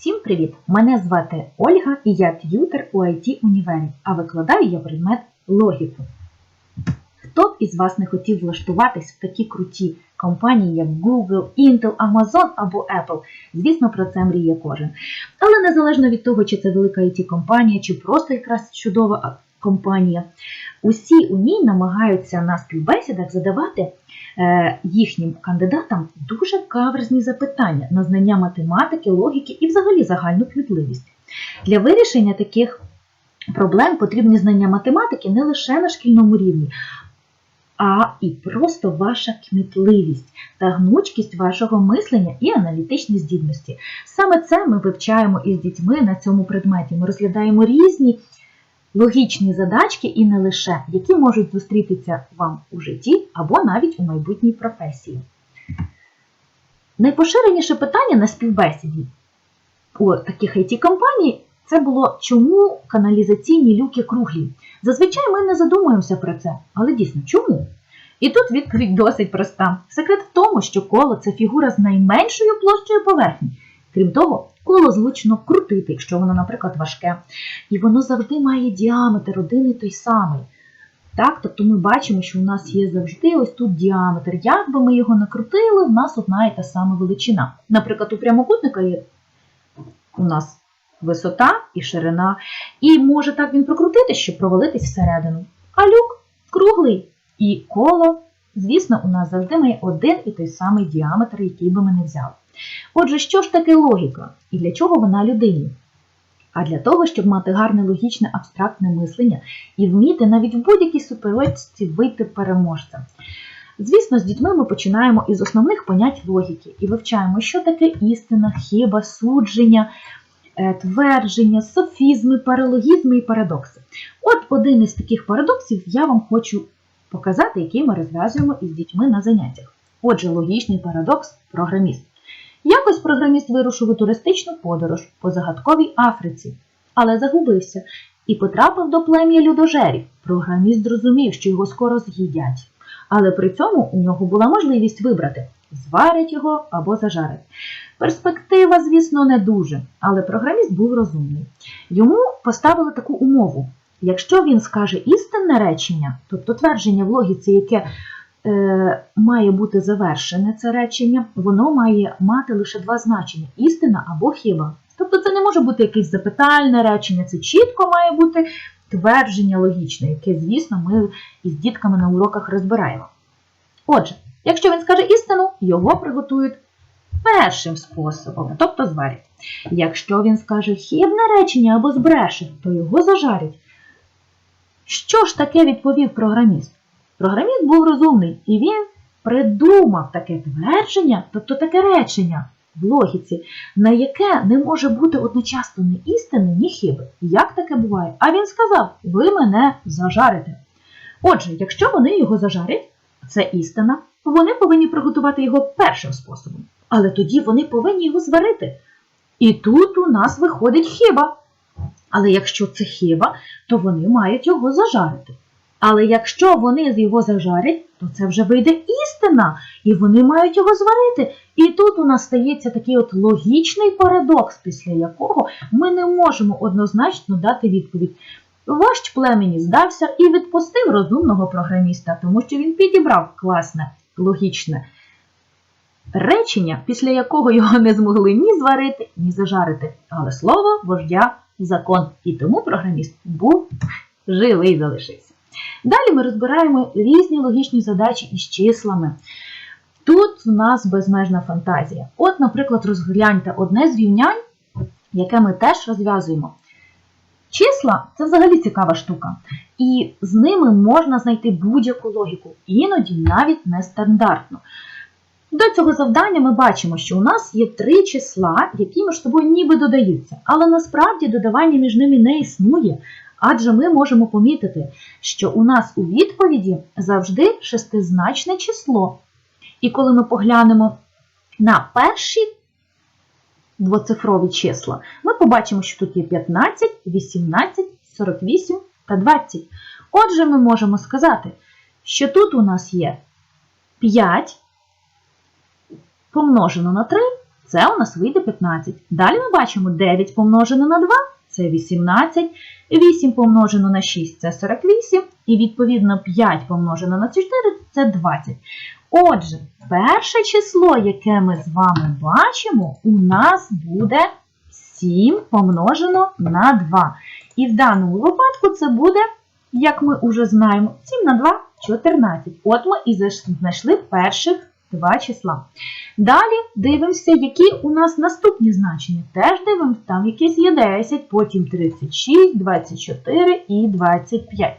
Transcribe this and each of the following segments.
Всім привіт! Мене звати Ольга і я т'ютер у IT універі, а викладаю я предмет логіку. Хто б із вас не хотів влаштуватись в такі круті компанії, як Google, Intel, Amazon або Apple? Звісно, про це мріє кожен. Але незалежно від того, чи це велика it компанія чи просто якраз чудова компанія, усі у ній намагаються на співбесідах задавати е, їхнім кандидатам дуже каверзні запитання на знання математики, логіки і взагалі загальну кмітливість. Для вирішення таких проблем потрібні знання математики не лише на шкільному рівні, а і просто ваша кмітливість та гнучкість вашого мислення і аналітичні здібності. Саме це ми вивчаємо із дітьми на цьому предметі. Ми розглядаємо різні логічні задачки і не лише, які можуть зустрітися вам у житті або навіть у майбутній професії. Найпоширеніше питання на співбесіді у таких it компаній це було, чому каналізаційні люки круглі. Зазвичай ми не задумуємося про це, але дійсно чому? І тут відповідь досить проста. Секрет в тому, що коло це фігура з найменшою площею поверхні. Крім того, коло зручно крутити, якщо воно, наприклад, важке. І воно завжди має діаметр один і той самий. Так, тобто ми бачимо, що у нас є завжди ось тут діаметр. Як би ми його не крутили, в нас одна і та сама величина. Наприклад, у прямокутника є у нас висота і ширина, і може так він прокрутити, щоб провалитись всередину. А люк круглий. І коло, звісно, у нас завжди має один і той самий діаметр, який би ми не взяли. Отже, що ж таке логіка і для чого вона людині? А для того, щоб мати гарне логічне абстрактне мислення і вміти навіть в будь-якій суперечці вийти переможцем. Звісно, з дітьми ми починаємо із основних понять логіки і вивчаємо, що таке істина, хіба, судження, е, твердження, софізми, паралогізми і парадокси. От один із таких парадоксів я вам хочу показати, який ми розв'язуємо із дітьми на заняттях. Отже, логічний парадокс програміст. Якось програміст вирушив у туристичну подорож по загадковій Африці, але загубився і потрапив до плем'я людожерів. Програміст зрозумів, що його скоро з'їдять. Але при цьому у нього була можливість вибрати зварять його або зажарять. Перспектива, звісно, не дуже, але програміст був розумний. Йому поставили таку умову: якщо він скаже істинне речення, тобто твердження в логіці, яке має бути завершене це речення, воно має мати лише два значення істина або хіба. Тобто це не може бути якесь запитальне речення, це чітко має бути твердження логічне, яке, звісно, ми із дітками на уроках розбираємо. Отже, якщо він скаже істину, його приготують першим способом, тобто зварять. Якщо він скаже хібне речення або збреше, то його зажарять. Що ж таке відповів програміст? Програміст був розумний і він придумав таке твердження, тобто таке речення в логіці, на яке не може бути одночасно ні істини, ні хіби. Як таке буває? А він сказав: ви мене зажарите. Отже, якщо вони його зажарять, це істина, вони повинні приготувати його першим способом. Але тоді вони повинні його зварити. І тут у нас виходить хіба. Але якщо це хіба, то вони мають його зажарити. Але якщо вони його зажарять, то це вже вийде істина, і вони мають його зварити. І тут у нас стається такий от логічний парадокс, після якого ми не можемо однозначно дати відповідь. Вождь племені здався і відпустив розумного програміста, тому що він підібрав класне, логічне речення, після якого його не змогли ні зварити, ні зажарити. Але слово вождя закон. І тому програміст був живий залишився. Далі ми розбираємо різні логічні задачі із числами. Тут в нас безмежна фантазія. От, наприклад, розгляньте одне з рівнянь, яке ми теж розв'язуємо. Числа це взагалі цікава штука, і з ними можна знайти будь-яку логіку, іноді навіть нестандартну. До цього завдання ми бачимо, що у нас є три числа, які між собою ніби додаються, але насправді додавання між ними не існує, адже ми можемо помітити, що у нас у відповіді завжди шестизначне число. І коли ми поглянемо на перші двоцифрові числа, ми побачимо, що тут є 15, 18, 48 та 20. Отже, ми можемо сказати, що тут у нас є 5 помножено на 3 Це у нас вийде 15. Далі ми бачимо 9 помножено на 2 це 18, 8 помножено на 6 це 48, і відповідно 5 помножено на 4 це 20. Отже, перше число, яке ми з вами бачимо, у нас буде 7 помножено на 2. І в даному випадку це буде, як ми вже знаємо, 7 на 2 14. От ми і знайшли перших два числа. Далі дивимося, які у нас наступні значення. Теж дивимося, там якісь є 10, потім 36, 24 і 25.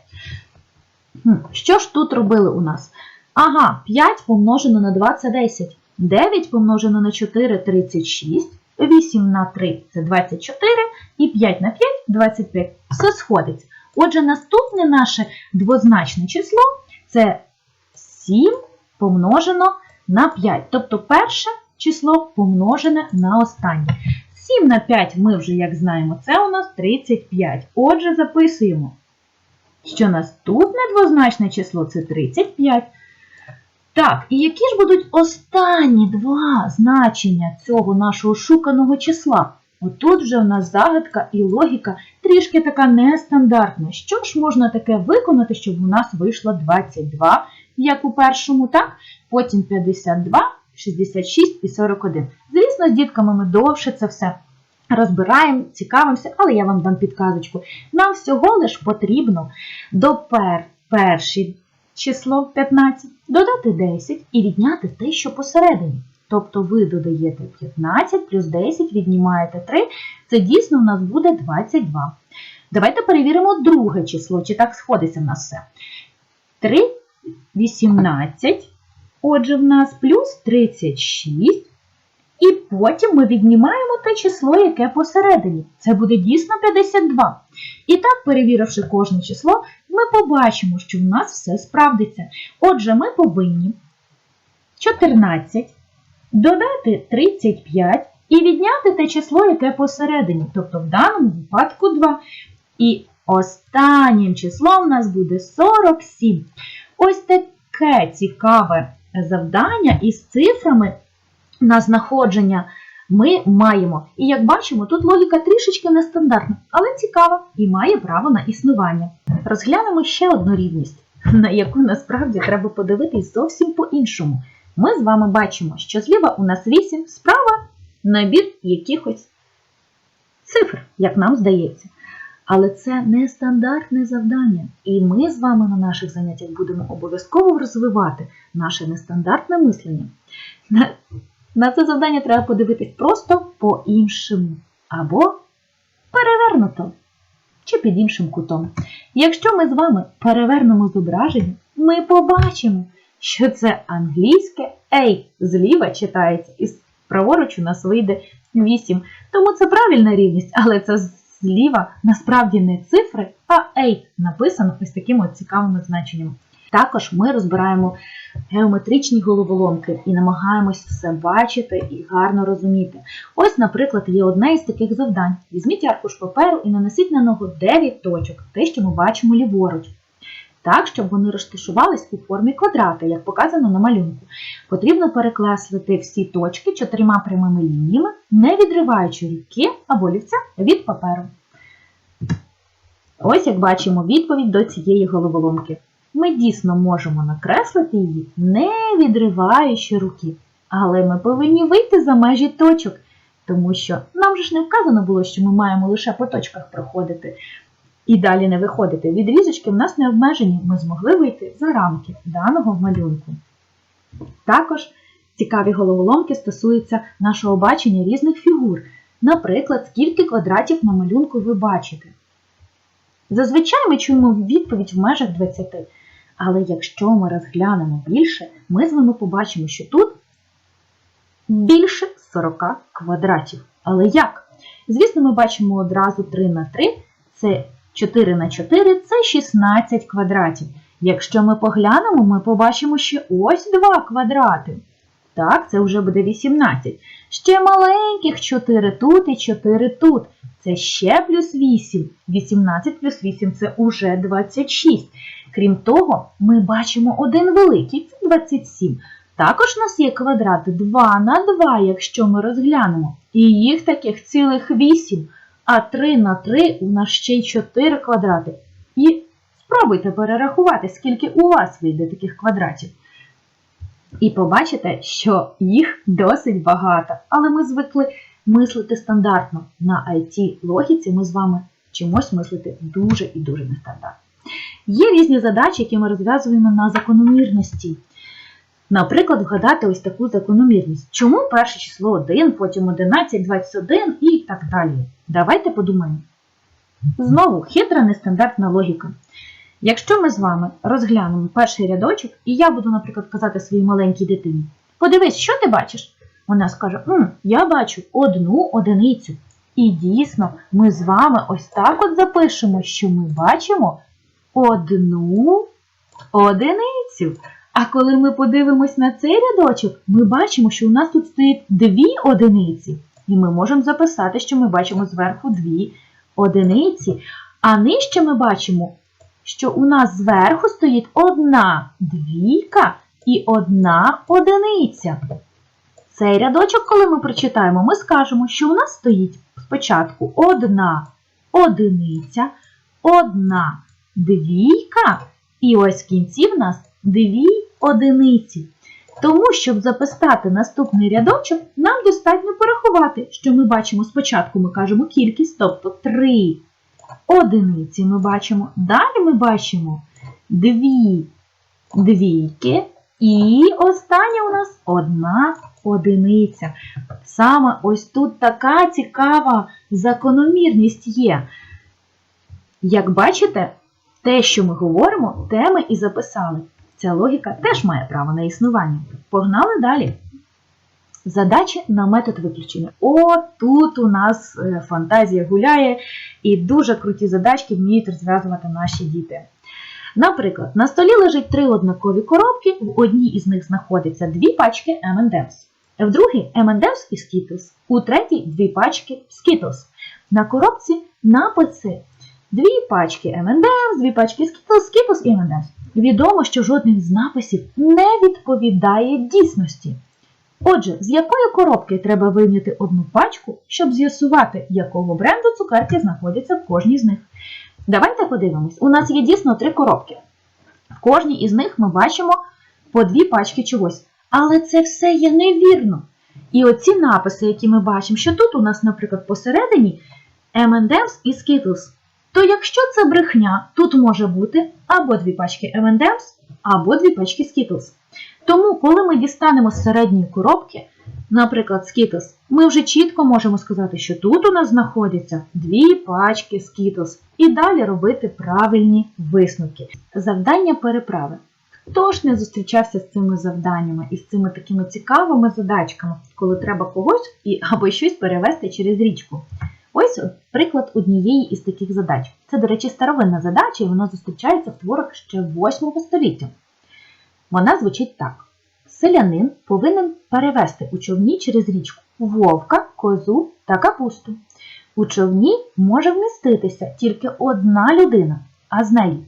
Що ж тут робили у нас? Ага, 5 помножено на 2 це 10. 9 помножено на 4 36. 8 на 3 це 24, і 5 на 5 25. Все сходиться. Отже, наступне наше двозначне число це 7 помножено на 5. Тобто перше число помножене на останнє. 7 на 5 ми вже, як знаємо, це у нас 35. Отже, записуємо, що наступне двозначне число це 35. Так, і які ж будуть останні два значення цього нашого шуканого числа? Отут вже у нас загадка і логіка трішки така нестандартна. Що ж можна таке виконати, щоб у нас вийшло 22, як у першому, так? Потім 52, 66 і 41. Звісно, з дітками ми довше це все розбираємо, цікавимося, але я вам дам підказочку. Нам всього лиш потрібно до пер перші число 15, додати 10 і відняти те, що посередині. Тобто ви додаєте 15 плюс 10, віднімаєте 3, це дійсно у нас буде 22. Давайте перевіримо друге число, чи так сходиться в нас все. 3, 18, отже, в нас плюс 36. І потім ми віднімаємо те число, яке посередині. Це буде дійсно 52. І так, перевіривши кожне число, ми побачимо, що в нас все справдиться. Отже, ми повинні 14 додати 35 і відняти те число, яке посередині, тобто в даному випадку 2. І останнім числом у нас буде 47. Ось таке цікаве завдання із цифрами на знаходження ми маємо. І як бачимо, тут логіка трішечки нестандартна, але цікава і має право на існування. Розглянемо ще одну рівність, на яку насправді треба подивитись зовсім по-іншому. Ми з вами бачимо, що зліва у нас 8, справа набір якихось цифр, як нам здається. Але це не стандартне завдання, і ми з вами на наших заняттях будемо обов'язково розвивати наше нестандартне мислення. На, на це завдання треба подивитись просто по-іншому, або перевернуто, чи під іншим кутом. Якщо ми з вами перевернемо зображення, ми побачимо, що це англійське «ей» зліва читається, і праворуч у нас вийде 8. Тому це правильна рівність, але це зліва насправді не цифри, а «ей» написано ось такими цікавими значеннями. Також ми розбираємо геометричні головоломки і намагаємось все бачити і гарно розуміти. Ось, наприклад, є одне із таких завдань. Візьміть аркуш паперу і нанесіть на нього 9 точок, те, що ми бачимо ліворуч. Так, щоб вони розташувались у формі квадрата, як показано на малюнку. Потрібно перекреслити всі точки чотирма прямими лініями, не відриваючи руки або лівця від паперу. Ось як бачимо відповідь до цієї головоломки. Ми дійсно можемо накреслити її, не відриваючи руки. Але ми повинні вийти за межі точок, тому що нам же ж не вказано було, що ми маємо лише по точках проходити і далі не виходити. Відрізочки в нас не обмежені, ми змогли вийти за рамки даного малюнку. Також цікаві головоломки стосуються нашого бачення різних фігур. Наприклад, скільки квадратів на малюнку ви бачите. Зазвичай ми чуємо відповідь в межах 20. Але якщо ми розглянемо більше, ми з вами побачимо, що тут більше 40 квадратів. Але як? Звісно, ми бачимо одразу 3 на 3, це 4 на 4 це 16 квадратів. Якщо ми поглянемо, ми побачимо ще ось 2 квадрати. Так, це вже буде 18. Ще маленьких 4 тут і 4 тут. Це ще плюс 8. 18 плюс 8 це уже 26. Крім того, ми бачимо один великий це 27. Також у нас є квадрати 2 на 2, якщо ми розглянемо. І їх таких цілих 8, а 3 на 3 у нас ще й 4 квадрати. І спробуйте перерахувати, скільки у вас вийде таких квадратів. І побачите, що їх досить багато, але ми звикли мислити стандартно. На IT-логіці ми з вами чимось мислити дуже і дуже нестандартно. Є різні задачі, які ми розв'язуємо на закономірності. Наприклад, вгадати ось таку закономірність. Чому перше число 1, потім 11, 21 і так далі. Давайте подумаємо. Знову хитра нестандартна логіка. Якщо ми з вами розглянемо перший рядочок, і я буду, наприклад, казати своїй маленькій дитині: подивись, що ти бачиш? Вона скаже: М, я бачу одну одиницю. І дійсно, ми з вами ось так от запишемо, що ми бачимо одну одиницю. А коли ми подивимось на цей рядочок, ми бачимо, що у нас тут стоїть дві одиниці. І ми можемо записати, що ми бачимо зверху дві одиниці. А нижче ми бачимо, що у нас зверху стоїть одна двійка і одна одиниця. Цей рядочок, коли ми прочитаємо, ми скажемо, що у нас стоїть спочатку одна одиниця, одна двійка, і ось в кінці в нас дві одиниці. Тому, щоб записати наступний рядочок, нам достатньо порахувати, що ми бачимо спочатку, ми кажемо кількість, тобто 3 одиниці ми бачимо. Далі ми бачимо дві двійки. І остання у нас одна одиниця. Саме ось тут така цікава закономірність є. Як бачите, те, що ми говоримо, те ми і записали. Ця логіка теж має право на існування. Погнали далі. Задачі на метод виключення. О, тут у нас е, фантазія гуляє, і дуже круті задачки вміють розв'язувати наші діти. Наприклад, на столі лежить три однакові коробки, в одній із них знаходиться дві пачки M&M's, в другій M&M's і Skittles, у третій дві пачки Skittles. На коробці написи дві пачки M&M's, дві пачки Skittles, Skittles і M&M's. Відомо, що жоден з написів не відповідає дійсності. Отже, з якої коробки треба вийняти одну пачку, щоб з'ясувати, якого бренду цукерки знаходяться в кожній з них. Давайте подивимось. У нас є дійсно три коробки. В кожній із них ми бачимо по дві пачки чогось. Але це все є невірно. І оці написи, які ми бачимо, що тут у нас, наприклад, посередині M&M's і Skittles, то якщо це брехня, тут може бути або дві пачки M&M's, або дві пачки Skittles. Тому, коли ми дістанемо з середньої коробки, наприклад, Skittles, ми вже чітко можемо сказати, що тут у нас знаходяться дві пачки Skittles, і далі робити правильні висновки. Завдання переправи. Хто ж не зустрічався з цими завданнями і з цими такими цікавими задачками, коли треба когось і, або щось перевести через річку? Ось приклад однієї із таких задач. Це, до речі, старовинна задача, і вона зустрічається в творах ще 8 століття. Вона звучить так: селянин повинен перевести у човні через річку вовка, козу та капусту. У човні може вміститися тільки одна людина, а з нею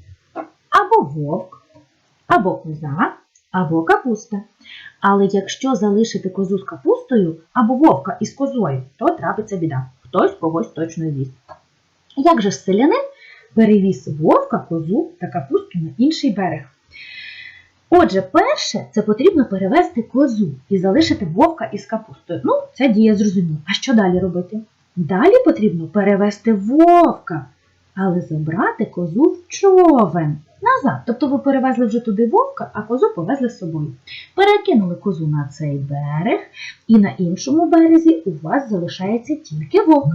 або вовк, або коза, або капуста. Але якщо залишити козу з капустою або вовка із козою, то трапиться біда. Хтось когось точно з'їсть. Як же ж селянин перевіз вовка, козу та капусту на інший берег? Отже, перше, це потрібно перевести козу і залишити вовка із капустою. Ну, це дія зрозуміла. А що далі робити? Далі потрібно перевести вовка, але забрати козу в човен. Назад. Тобто ви перевезли вже туди вовка, а козу повезли з собою. Перекинули козу на цей берег, і на іншому березі у вас залишається тільки вовк.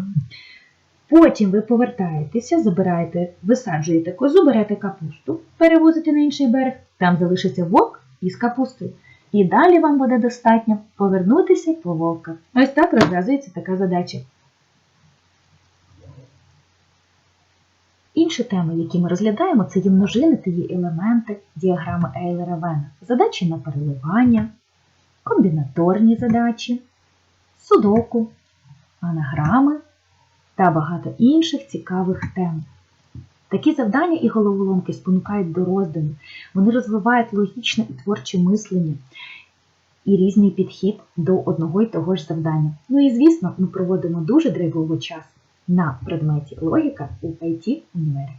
Потім ви повертаєтеся, забираєте, висаджуєте козу, берете капусту, перевозите на інший берег, там залишиться вовк із капустою. І далі вам буде достатньо повернутися по вовка. Ось так розв'язується така задача. Інші теми, які ми розглядаємо, це є множини та її елементи діаграми Ейлера Вена, задачі на переливання, комбінаторні задачі, судоку, анаграми та багато інших цікавих тем. Такі завдання і головоломки спонукають до роздумів, вони розвивають логічне і творче мислення. і різний підхід до одного й того ж завдання. Ну і звісно, ми проводимо дуже драйвовий час на предметі логіка у IT універі.